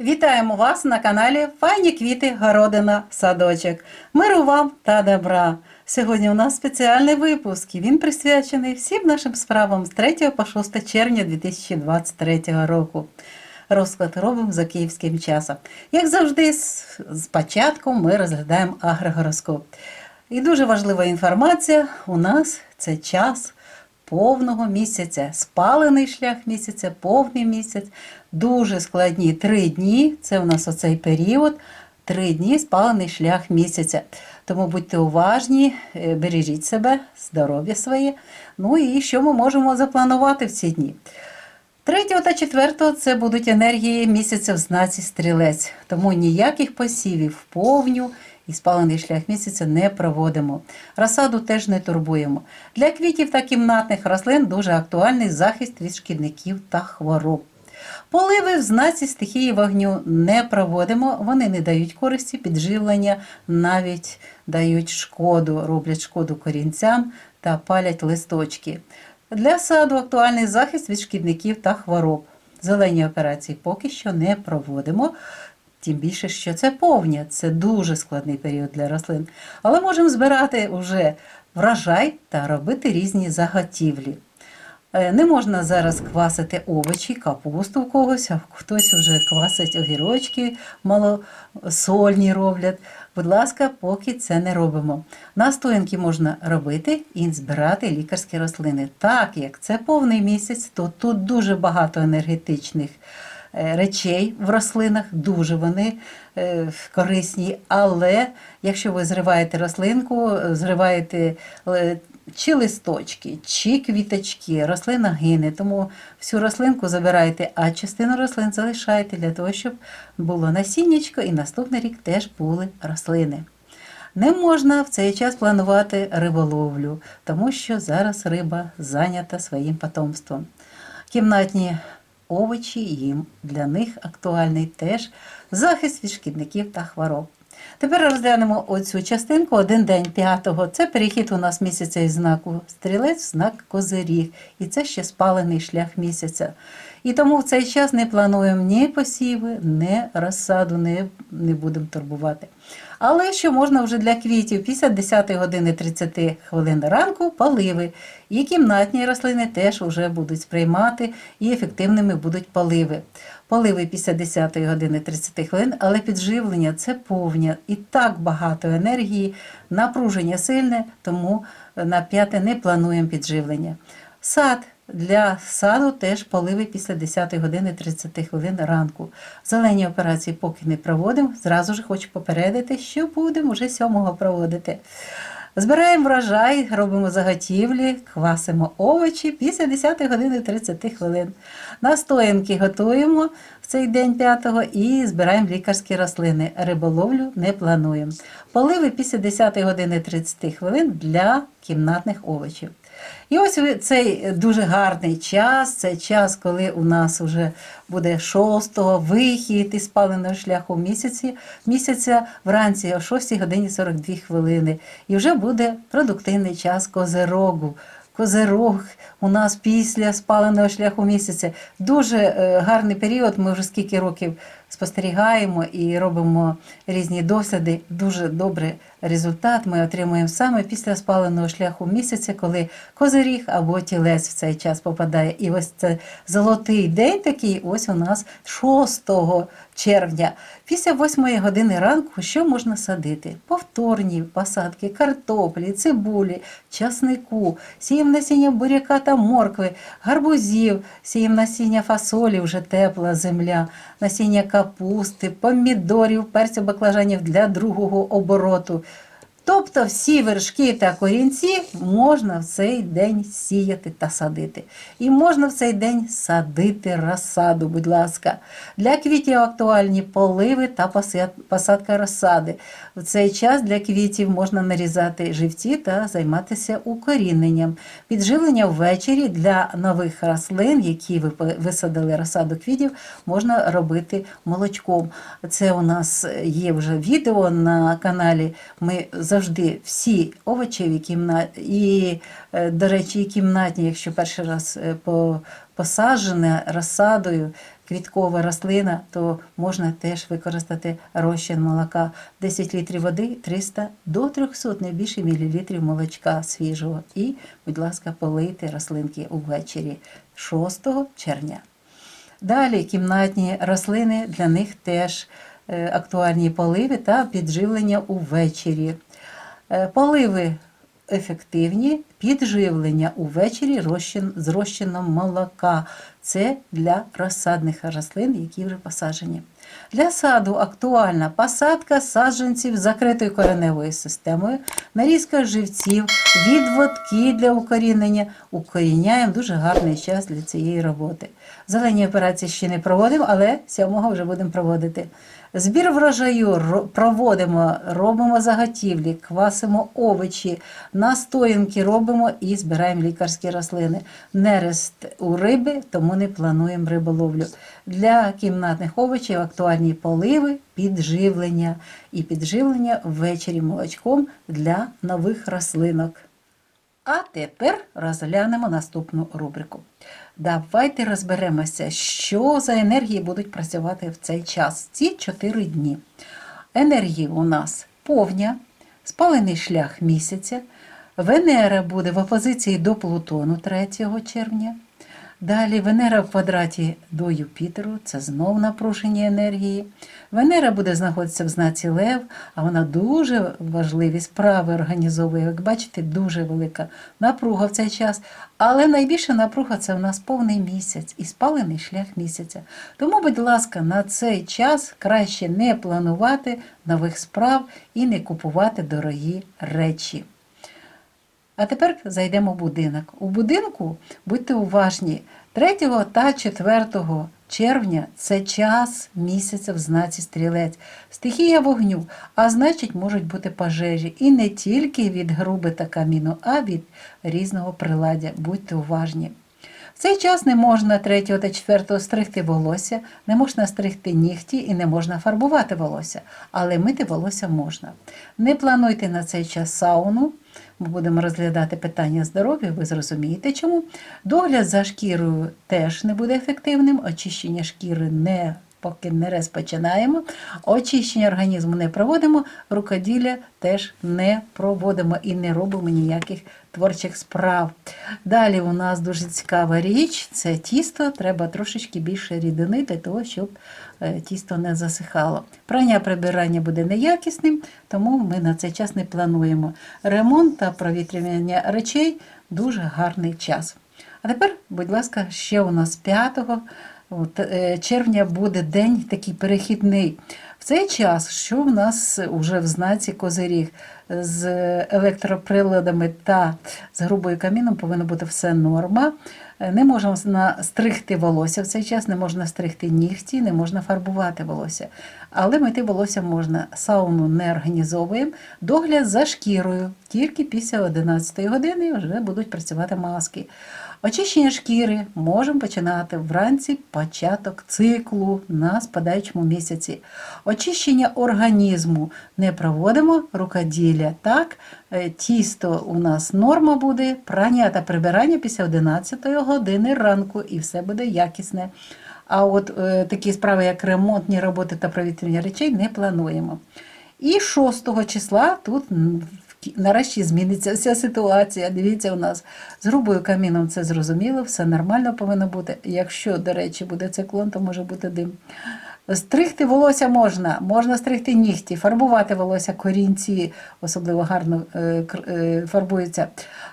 Вітаємо вас на каналі Файні квіти, городина, садочок. Миру вам та добра! Сьогодні у нас спеціальний випуск. і Він присвячений всім нашим справам з 3 по 6 червня 2023 року. Розклад робимо за київським часом. Як завжди, з ми розглядаємо агрогороскоп. І дуже важлива інформація: у нас це час повного місяця, спалений шлях місяця, повний місяць, дуже складні три дні. Це у нас оцей період. Три дні спалений шлях місяця. Тому будьте уважні, е, бережіть себе, здоров'я своє. Ну і що ми можемо запланувати в ці дні? 3 та 4 це будуть енергії місяця в знаці стрілець, тому ніяких посівів повню і спалений шлях місяця не проводимо. Розсаду теж не турбуємо. Для квітів та кімнатних рослин дуже актуальний захист від шкідників та хвороб. Поливи в знаці стихії вогню не проводимо, вони не дають користі, підживлення, навіть дають шкоду, роблять шкоду корінцям та палять листочки. Для саду актуальний захист від шкідників та хвороб. Зелені операції поки що не проводимо. Тим більше, що це повня, це дуже складний період для рослин. Але можемо збирати вже врожай та робити різні заготівлі. Е, Не можна зараз квасити овочі, капусту в когось, а хтось вже квасить огірочки, малосольні роблять. Будь ласка, поки це не робимо. Настоянки можна робити і збирати лікарські рослини. Так як це повний місяць, то тут дуже багато енергетичних е, речей в рослинах, дуже вони е, корисні. Але якщо ви зриваєте рослинку, зриваєте чи листочки, чи квіточки, рослина гине, тому всю рослинку забирайте, а частину рослин залишайте для того, щоб було насіннячко і наступний рік теж були рослини. Не можна в цей час планувати риболовлю, тому що зараз риба зайнята своїм потомством. Кімнатні овочі їм для них актуальний теж захист від шкідників та хвороб. Тепер розглянемо оцю частинку, один день п'ятого. Це перехід у нас місяця із знаку стрілець знак козиріг. І це ще спалений шлях місяця. І тому в цей час не плануємо ні посіви, ні розсаду, не, не будемо турбувати. Але що можна вже для квітів після 10 години 30 хвилин ранку поливи. І кімнатні рослини теж вже будуть сприймати і ефективними будуть поливи. Поливи після 10 години 30 хвилин, але підживлення це повня. І так багато енергії, напруження сильне, тому на п'яте не плануємо підживлення. Сад. Для саду теж поливи після 10 години 30 хвилин ранку. Зелені операції поки не проводимо. Зразу ж хочу попередити, що будемо вже 7-го проводити. Збираємо врожай, робимо заготівлі, квасимо овочі після 10 години 30 хвилин. Настоянки готуємо в цей день 5-го і збираємо лікарські рослини. Риболовлю не плануємо. Поливи після 10 години 30 хвилин для кімнатних овочів. І ось цей дуже гарний час, це час, коли у нас вже буде 6-го вихід із спаленого шляху місяці, місяця вранці о 6 годині 42 хвилини. І вже буде продуктивний час козерогу. Козерог у нас після спаленого шляху місяця. Дуже е, гарний період. Ми вже скільки років спостерігаємо і робимо різні досліди. Дуже добрий результат ми отримуємо саме після спаленого шляху місяця, коли козиріг або тілець в цей час попадає. І ось це золотий день такий, ось у нас 6 червня. Після 8 години ранку що можна садити? Повторні посадки картоплі, цибулі, часнику, сієм насіння буряка та моркви, гарбузів, сієм насіння фасолі, вже тепла земля, насіння капусти, помідорів, перцю баклажанів для другого обороту. Тобто всі вершки та корінці можна в цей день сіяти та садити. І можна в цей день садити розсаду, будь ласка. Для квітів актуальні поливи та посадка розсади. В цей час для квітів можна нарізати живці та займатися укоріненням. Підживлення ввечері для нових рослин, які висадили розсаду квітів, можна робити молочком. Це у нас є вже відео на каналі. Ми завжди всі овочеві кімнаті, і, е, до речі, і кімнатні, якщо перший раз е, посаджена розсадою квіткова рослина, то можна теж використати розчин молока. 10 літрів води, 300 до 300, не більше мілілітрів молочка свіжого. І, будь ласка, полийте рослинки увечері 6 червня. Далі кімнатні рослини для них теж е, актуальні поливи та підживлення увечері. Е, Поливи ефективні, підживлення увечері розчин, з розчином молока. Це для розсадних рослин, які вже посаджені. Для саду актуальна посадка саджанців з закритою кореневою системою, нарізка живців, відводки для укорінення. Укоріняємо дуже гарний час для цієї роботи. Зелені операції ще не проводимо, але 7 вже будемо проводити. Збір врожаю проводимо, робимо заготівлі, квасимо овочі, настоянки робимо і збираємо лікарські рослини. Нерест у риби, тому не плануємо риболовлю. Для кімнатних овочів актуальні поливи, підживлення і підживлення ввечері молочком для нових рослинок. А тепер розглянемо наступну рубрику. Давайте розберемося, що за енергії будуть працювати в цей час, ці 4 дні. Енергії у нас повня, спалений шлях місяця, Венера буде в опозиції до Плутону 3 червня. Далі Венера в квадраті до Юпітеру, це знов напружені енергії. Венера буде знаходитися в знаці Лев, а вона дуже важливі справи організовує. Як бачите, дуже велика напруга в цей час. Але найбільша напруга це в нас повний місяць і спалений шлях місяця. Тому, будь ласка, на цей час краще не планувати нових справ і не купувати дорогі речі. А тепер зайдемо в будинок. У будинку будьте уважні, 3 та 4 червня це час місяця в знаці стрілець, стихія вогню, а значить можуть бути пожежі. І не тільки від груби та каміну, а від різного приладдя. Будьте уважні. В цей час не можна 3 та 4 стригти волосся, не можна стригти нігті і не можна фарбувати волосся, але мити волосся можна. Не плануйте на цей час сауну, ми будемо розглядати питання здоров'я, ви зрозумієте чому. Догляд за шкірою теж не буде ефективним, очищення шкіри не поки не розпочинаємо, очищення організму не проводимо, рукоділля теж не проводимо і не робимо ніяких творчих справ. Далі у нас дуже цікава річ це тісто. Треба трошечки більше рідини для того, щоб е, тісто не засихало. Прання прибирання буде неякісним, тому ми на цей час не плануємо. Ремонт та провітрювання речей дуже гарний час. А тепер, будь ласка, ще у нас 5 е, червня буде день такий перехідний. В цей час, що в нас вже в знаці Козиріг з електроприладами та з грубою каміном повинно бути все норма. Не можна стригти волосся в цей час, не можна стригти нігті, не можна фарбувати волосся. Але мити волосся можна. Сауну не організовуємо. Догляд за шкірою. Тільки після 11 години вже будуть працювати маски. Очищення шкіри можемо починати вранці початок циклу на спадаючому місяці. Очищення організму не проводимо рукоділля. Так, Е, тісто у нас норма буде, прання та прибирання після 11 години ранку, і все буде якісне. А от е, такі справи, як ремонтні роботи та провітряння речей, не плануємо. І 6 числа тут нарешті зміниться вся ситуація. Дивіться, у нас з грубою каміном це зрозуміло, все нормально повинно бути. Якщо, до речі, буде циклон, то може бути дим. Стригти волосся можна, можна стригти нігті, фарбувати волосся, корінці особливо гарно е, е, фарбуються.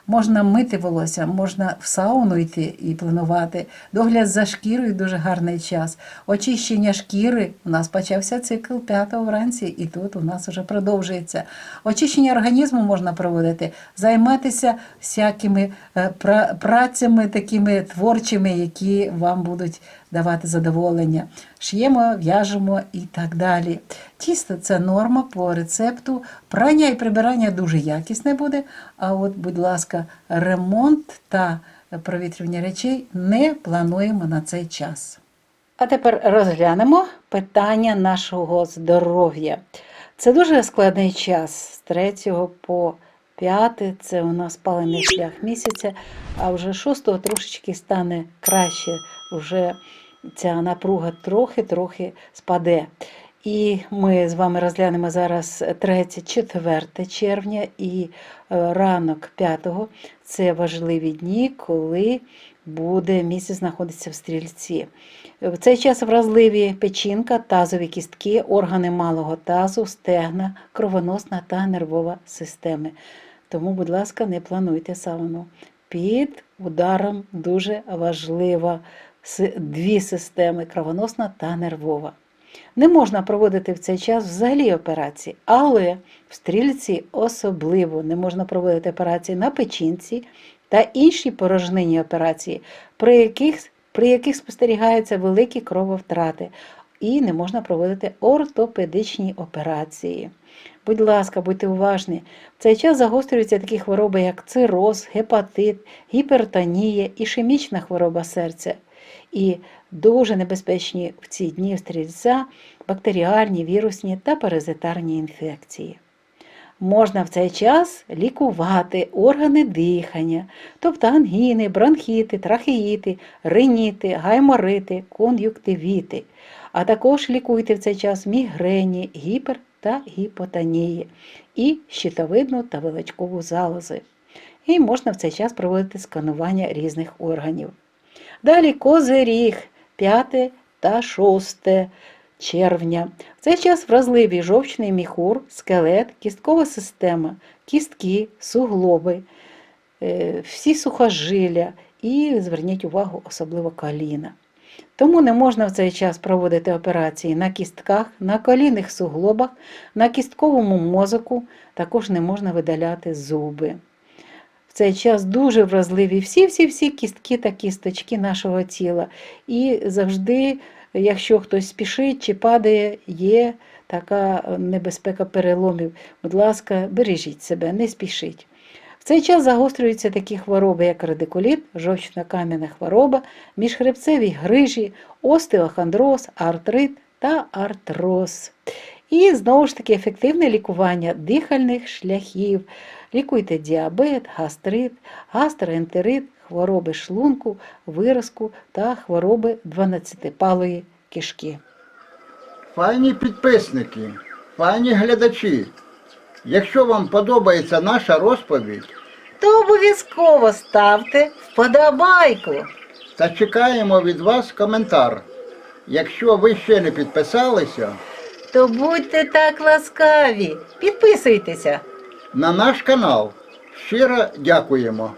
Можна мити волосся, можна в сауну йти і планувати. Догляд за шкірою дуже гарний час. Очищення шкіри у нас почався цикл 5 вранці, і тут у нас вже продовжується. Очищення організму можна проводити, займатися всякими е, пра- працями такими творчими, які вам будуть давати задоволення. Ш'ємо, в'яжемо і так далі. Тісто це норма по рецепту. Прання і прибирання дуже якісне буде. А от, будь ласка, ремонт та провітрювання речей не плануємо на цей час. А тепер розглянемо питання нашого здоров'я. Це дуже складний час з 3 по 5 це у нас палений шлях місяця, а вже 6 трошечки стане краще. Вже ця напруга трохи-трохи спаде. І ми з вами розглянемо зараз 3-4 червня і е, ранок 5 це важливі дні, коли буде місяць знаходитися в стрільці. В цей час вразливі печінка, тазові кістки, органи малого тазу, стегна, кровоносна та нервова системи. Тому, будь ласка, не плануйте сауну. Під ударом дуже важлива дві системи кровоносна та нервова. Не можна проводити в цей час взагалі операції, але в стрільці особливо не можна проводити операції на печінці та інші порожнинні операції, при яких, при яких спостерігаються великі крововтрати, і не можна проводити ортопедичні операції. Будь ласка, будьте уважні. В цей час загострюються такі хвороби, як цироз, гепатит, гіпертонія, ішемічна хвороба серця. І дуже небезпечні в ці дні стрільця бактеріальні, вірусні та паразитарні інфекції. Можна в цей час лікувати органи дихання, тобто ангіни, бронхіти, трахеїти, риніти, гайморити, кон'юктивіти. А також лікуйте в цей час мігрені, гіпер та гіпотонії і щитовидну та величкову залози. І можна в цей час проводити сканування різних органів. Далі козиріг 5 та 6 червня. В цей час вразливі жовчний міхур, скелет, кісткова система, кістки, суглоби, е, всі сухожилля і зверніть увагу, особливо коліна. Тому не можна в цей час проводити операції на кістках, на колінних суглобах, на кістковому мозоку, також не можна видаляти зуби. В цей час дуже вразливі всі-всі-всі кістки та кісточки нашого тіла. І завжди, якщо хтось спішить чи падає, є така небезпека переломів. Будь ласка, бережіть себе, не спішіть. В цей час загострюються такі хвороби, як радикуліт, жовчно-кам'яна хвороба, міжхребцеві грижі, остеохондроз, артрит та артроз. І знову ж таки ефективне лікування дихальних шляхів. Лікуйте діабет, гастрит, гастроентерит, хвороби шлунку, виразку та хвороби 12-палої кишки. Файні підписники, файні глядачі. Якщо вам подобається наша розповідь, То обов'язково ставте вподобайку. та чекаємо від вас коментар. Якщо ви ще не підписалися То будьте так ласкаві, підписуйтеся. На наш канал, щиро дякуємо.